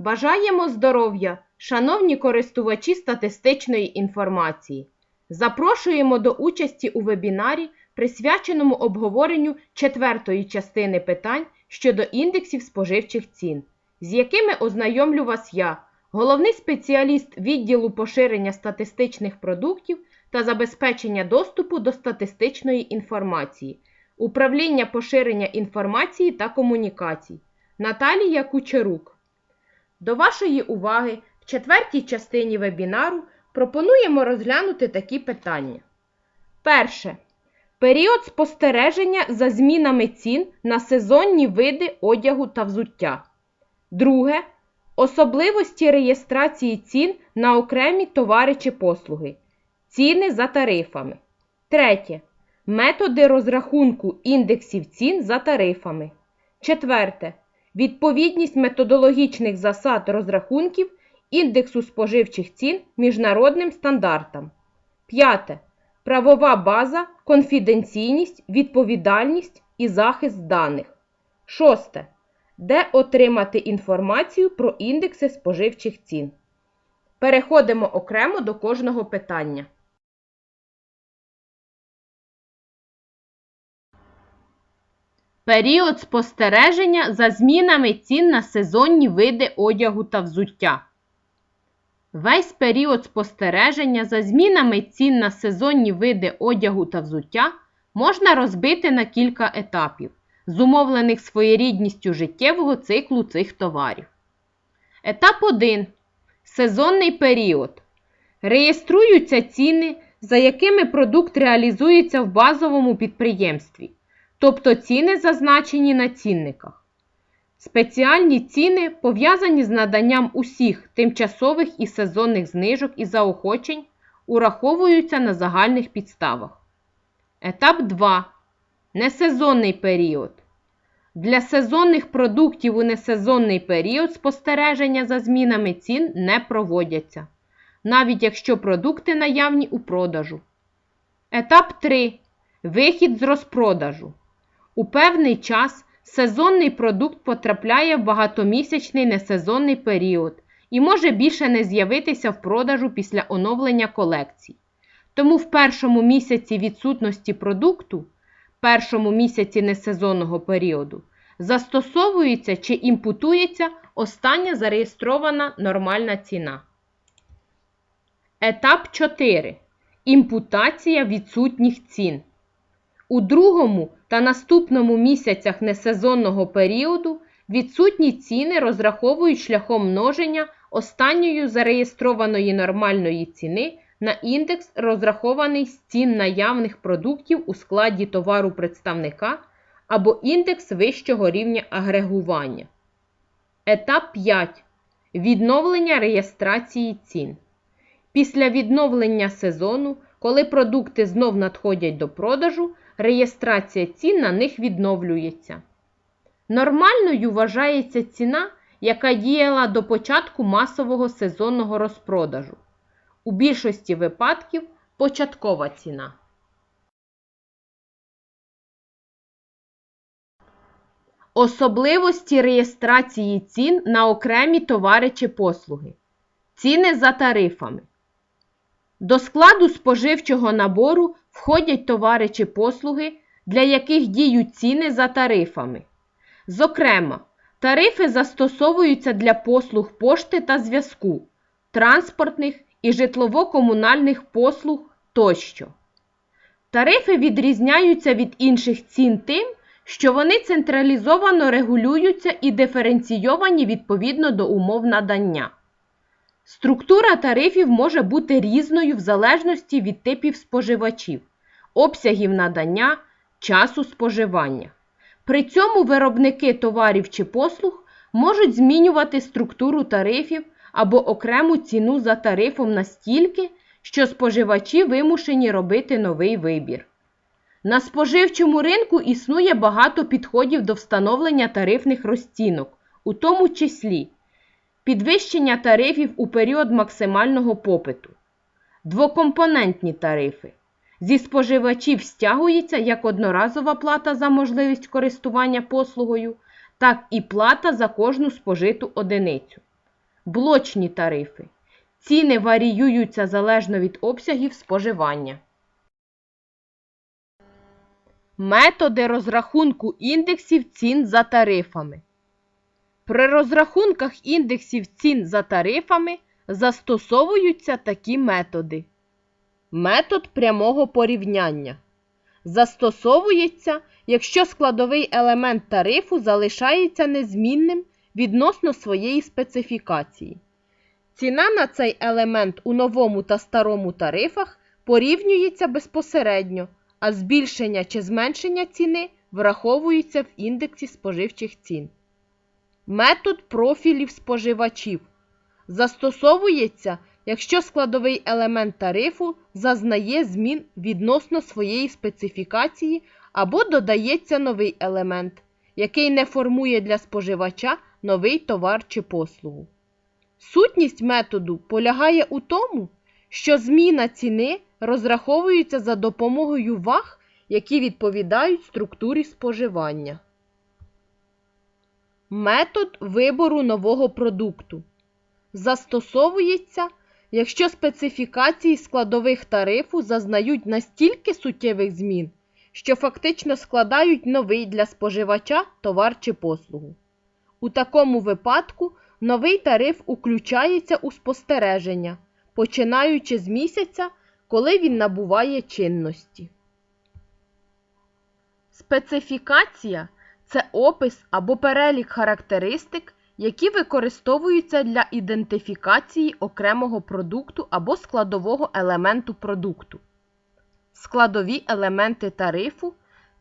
Бажаємо здоров'я, шановні користувачі статистичної інформації. Запрошуємо до участі у вебінарі, присвяченому обговоренню четвертої частини питань щодо індексів споживчих цін, з якими ознайомлю вас я, головний спеціаліст відділу поширення статистичних продуктів та забезпечення доступу до статистичної інформації, управління поширення інформації та комунікацій Наталія Кучерук. До вашої уваги в четвертій частині вебінару пропонуємо розглянути такі питання. Перше. Період спостереження за змінами цін на сезонні види одягу та взуття. Друге. Особливості реєстрації цін на окремі товари чи послуги. Ціни за тарифами. Третє. Методи розрахунку індексів цін за тарифами. Четверте. Відповідність методологічних засад розрахунків індексу споживчих цін міжнародним стандартам. П'яте. Правова база, конфіденційність, відповідальність і захист даних. Шосте. Де отримати інформацію про індекси споживчих цін. Переходимо окремо до кожного питання. Період спостереження за змінами цін на сезонні види одягу та взуття. Весь період спостереження за змінами цін на сезонні види одягу та взуття можна розбити на кілька етапів, зумовлених своєрідністю життєвого циклу цих товарів. Етап 1. Сезонний період. Реєструються ціни, за якими продукт реалізується в базовому підприємстві, тобто ціни зазначені на цінниках. Спеціальні ціни, пов'язані з наданням усіх тимчасових і сезонних знижок і заохочень, ураховуються на загальних підставах. Етап 2. Несезонний період. Для сезонних продуктів у несезонний період спостереження за змінами цін не проводяться, навіть якщо продукти наявні у продажу. Етап 3. Вихід з розпродажу. У певний час сезонний продукт потрапляє в багатомісячний несезонний період і може більше не з'явитися в продажу після оновлення колекцій. Тому в першому місяці відсутності продукту, першому місяці несезонного періоду, застосовується чи імпутується остання зареєстрована нормальна ціна. Етап 4. Імпутація відсутніх цін. У другому та наступному місяцях несезонного періоду відсутні ціни розраховують шляхом множення останньої зареєстрованої нормальної ціни на індекс, розрахований з цін наявних продуктів у складі товару представника або індекс вищого рівня агрегування. Етап 5. Відновлення реєстрації цін. Після відновлення сезону, коли продукти знов надходять до продажу, реєстрація цін на них відновлюється. Нормальною вважається ціна, яка діяла до початку масового сезонного розпродажу. У більшості випадків початкова ціна. Особливості реєстрації цін на окремі товари чи послуги. Ціни за тарифами. До складу споживчого набору входять товари чи послуги, для яких діють ціни за тарифами. Зокрема, тарифи застосовуються для послуг пошти та зв'язку, транспортних і житлово-комунальних послуг тощо. Тарифи відрізняються від інших цін тим, що вони централізовано регулюються і диференційовані відповідно до умов надання. Структура тарифів може бути різною в залежності від типів споживачів, обсягів надання, часу споживання. При цьому виробники товарів чи послуг можуть змінювати структуру тарифів або окрему ціну за тарифом настільки, що споживачі вимушені робити новий вибір. На споживчому ринку існує багато підходів до встановлення тарифних розцінок, у тому числі підвищення тарифів у період максимального попиту, двокомпонентні тарифи. Зі споживачів стягується як одноразова плата за можливість користування послугою, так і плата за кожну спожиту одиницю. Блочні тарифи. Ціни варіюються залежно від обсягів споживання. Методи розрахунку індексів цін за тарифами. При розрахунках індексів цін за тарифами застосовуються такі методи. Метод прямого порівняння. Застосовується, якщо складовий елемент тарифу залишається незмінним відносно своєї специфікації. Ціна на цей елемент у новому та старому тарифах порівнюється безпосередньо, а збільшення чи зменшення ціни враховуються в індексі споживчих цін. Метод профілів споживачів застосовується, якщо складовий елемент тарифу зазнає змін відносно своєї специфікації або додається новий елемент, який не формує для споживача новий товар чи послугу. Сутність методу полягає у тому, що зміна ціни розраховується за допомогою ваг, які відповідають структурі споживання. Метод вибору нового продукту застосовується, якщо специфікації складових тарифу зазнають настільки суттєвих змін, що фактично складають новий для споживача товар чи послугу. У такому випадку новий тариф уключається у спостереження, починаючи з місяця, коли він набуває чинності. Специфікація це опис або перелік характеристик, які використовуються для ідентифікації окремого продукту або складового елементу продукту. Складові елементи тарифу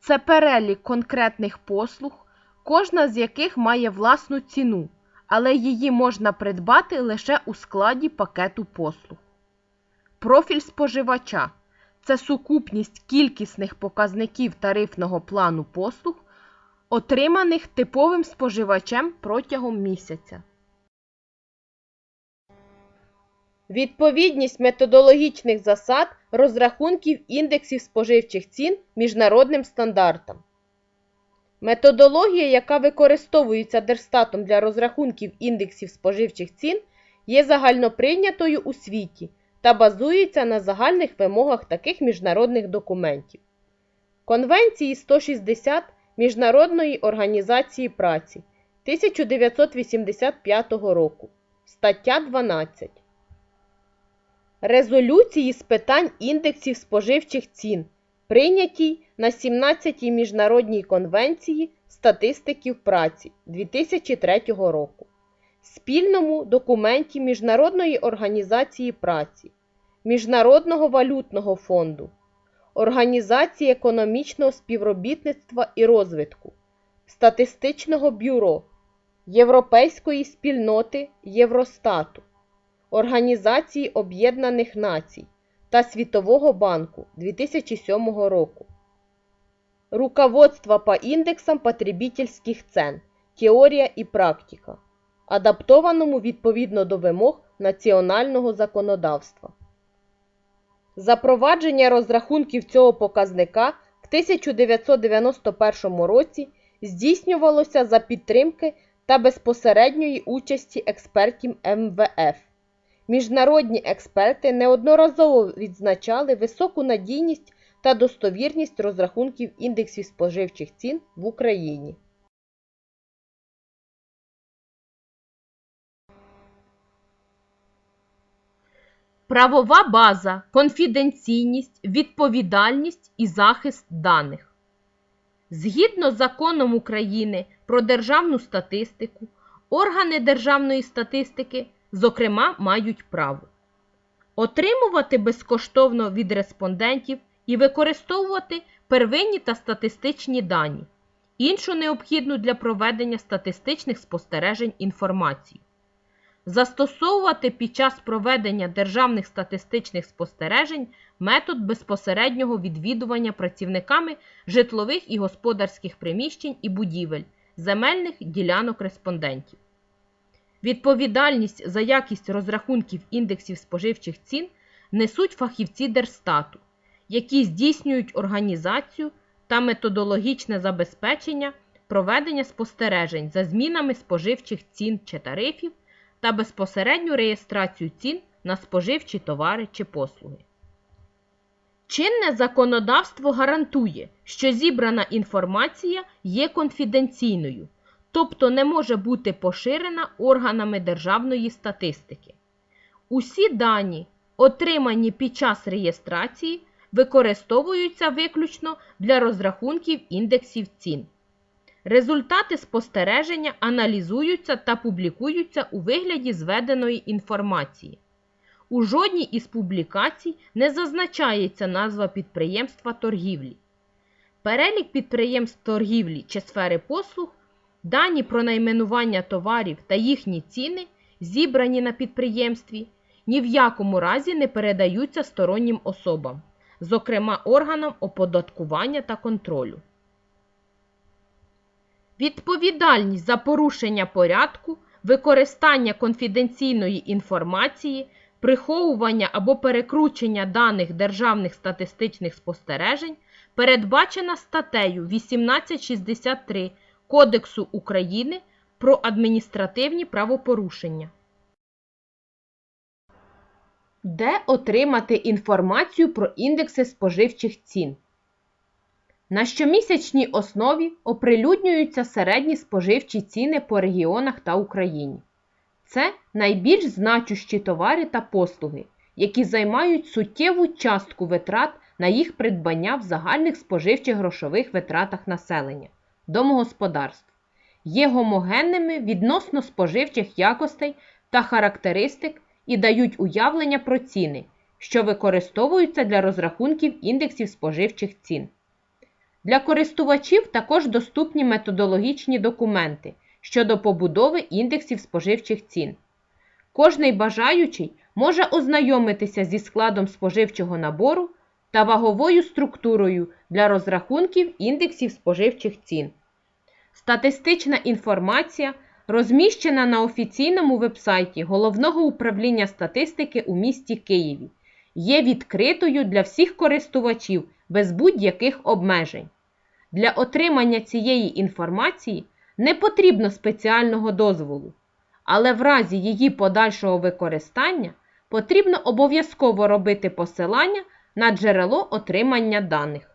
це перелік конкретних послуг, кожна з яких має власну ціну, але її можна придбати лише у складі пакету послуг. Профіль споживача це сукупність кількісних показників тарифного плану послуг, отриманих типовим споживачем протягом місяця. Відповідність методологічних засад розрахунків індексів споживчих цін міжнародним стандартам. Методологія, яка використовується Держстатом для розрахунків індексів споживчих цін, є загальноприйнятою у світі та базується на загальних вимогах таких міжнародних документів. Конвенції 160 Міжнародної організації праці 1985 року. Стаття 12. Резолюції з питань індексів споживчих цін, прийнятій на 17-й міжнародній конвенції статистиків праці 2003 року, спільному документі Міжнародної організації праці, Міжнародного валютного фонду, Організації економічного співробітництва і розвитку, Статистичного бюро, Європейської спільноти Євростату, Організації Об'єднаних Націй та Світового банку 2007 року. Руководство по індексам потребительських цен. Теорія і практика, адаптованому відповідно до вимог національного законодавства. Запровадження розрахунків цього показника в 1991 році здійснювалося за підтримки та безпосередньої участі експертів МВФ. Міжнародні експерти неодноразово відзначали високу надійність та достовірність розрахунків індексів споживчих цін в Україні. Правова база, конфіденційність, відповідальність і захист даних. Згідно з законом України про державну статистику, органи державної статистики, зокрема, мають право отримувати безкоштовно від респондентів і використовувати первинні та статистичні дані, іншу необхідну для проведення статистичних спостережень інформацію застосовувати під час проведення державних статистичних спостережень метод безпосереднього відвідування працівниками житлових і господарських приміщень і будівель, земельних ділянок респондентів. Відповідальність за якість розрахунків індексів споживчих цін несуть фахівці Держстату, які здійснюють організацію та методологічне забезпечення проведення спостережень за змінами споживчих цін чи тарифів та безпосередню реєстрацію цін на споживчі товари чи послуги. Чинне законодавство гарантує, що зібрана інформація є конфіденційною, тобто не може бути поширена органами державної статистики. Усі дані, отримані під час реєстрації, використовуються виключно для розрахунків індексів цін. Результати спостереження аналізуються та публікуються у вигляді зведеної інформації. У жодній із публікацій не зазначається назва підприємства торгівлі. Перелік підприємств торгівлі чи сфери послуг, дані про найменування товарів та їхні ціни, зібрані на підприємстві, ні в якому разі не передаються стороннім особам, зокрема органам оподаткування та контролю. Відповідальність за порушення порядку, використання конфіденційної інформації, приховування або перекручення даних державних статистичних спостережень передбачена статтею 1863 Кодексу України про адміністративні правопорушення. Де отримати інформацію про індекси споживчих цін? На щомісячній основі оприлюднюються середні споживчі ціни по регіонах та Україні. Це найбільш значущі товари та послуги, які займають суттєву частку витрат на їх придбання в загальних споживчих грошових витратах населення, домогосподарств, є гомогенними відносно споживчих якостей та характеристик і дають уявлення про ціни, що використовуються для розрахунків індексів споживчих цін. Для користувачів також доступні методологічні документи щодо побудови індексів споживчих цін. Кожний бажаючий може ознайомитися зі складом споживчого набору та ваговою структурою для розрахунків індексів споживчих цін. Статистична інформація розміщена на офіційному вебсайті Головного управління статистики у місті Києві, є відкритою для всіх користувачів без будь-яких обмежень. Для отримання цієї інформації не потрібно спеціального дозволу, але в разі її подальшого використання потрібно обов'язково робити посилання на джерело отримання даних.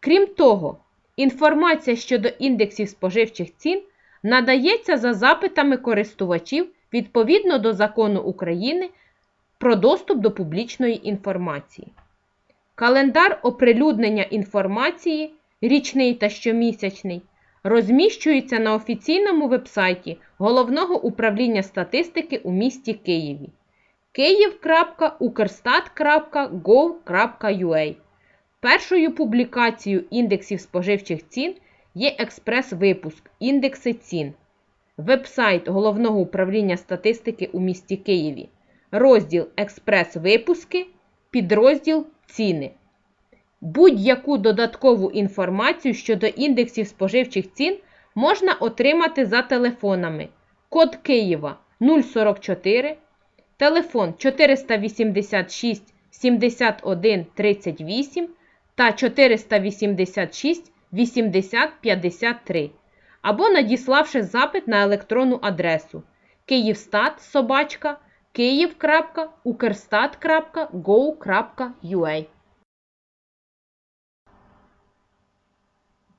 Крім того, інформація щодо індексів споживчих цін надається за запитами користувачів відповідно до Закону України про доступ до публічної інформації. Календар оприлюднення інформації річний та щомісячний, розміщується на офіційному вебсайті Головного управління статистики у місті Києві kyiv.ukrstat.gov.ua. Першою публікацією індексів споживчих цін є експрес-випуск Індекси цін. Вебсайт Головного управління статистики у місті Києві. Розділ Експрес-випуски, підрозділ Ціни. Будь-яку додаткову інформацію щодо індексів споживчих цін можна отримати за телефонами. Код Києва 044, телефон 486 71 38 та 486 80 53 або надіславши запит на електронну адресу Київстат собачка kyiv.ukrstat.go.ua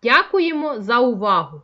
Дякуємо за увагу!